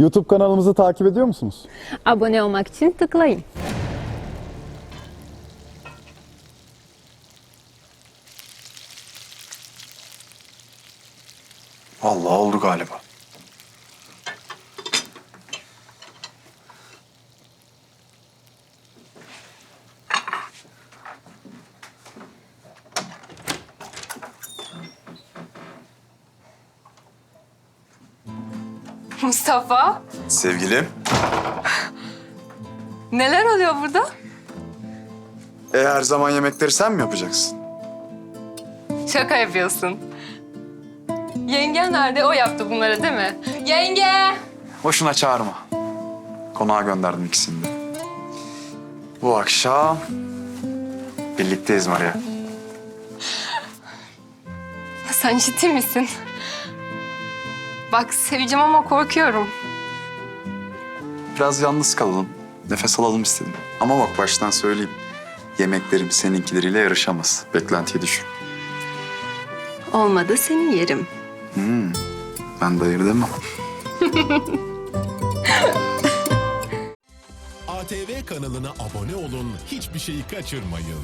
YouTube kanalımızı takip ediyor musunuz? Abone olmak için tıklayın. Vallahi oldu galiba. Mustafa, Sevgilim. neler oluyor burada? E her zaman yemekleri sen mi yapacaksın? Şaka yapıyorsun. Yengen nerede? O yaptı bunları değil mi? Yenge! Boşuna çağırma. Konağa gönderdim ikisini de. Bu akşam birlikteyiz Maria. Sen ciddi misin? Bak seveceğim ama korkuyorum. Biraz yalnız kalalım. Nefes alalım istedim. Ama bak baştan söyleyeyim. Yemeklerim seninkileriyle yarışamaz. Beklentiyi düşün. Olmadı seni yerim. Ben de hayır demem. ATV kanalına abone olun, hiçbir şeyi kaçırmayın.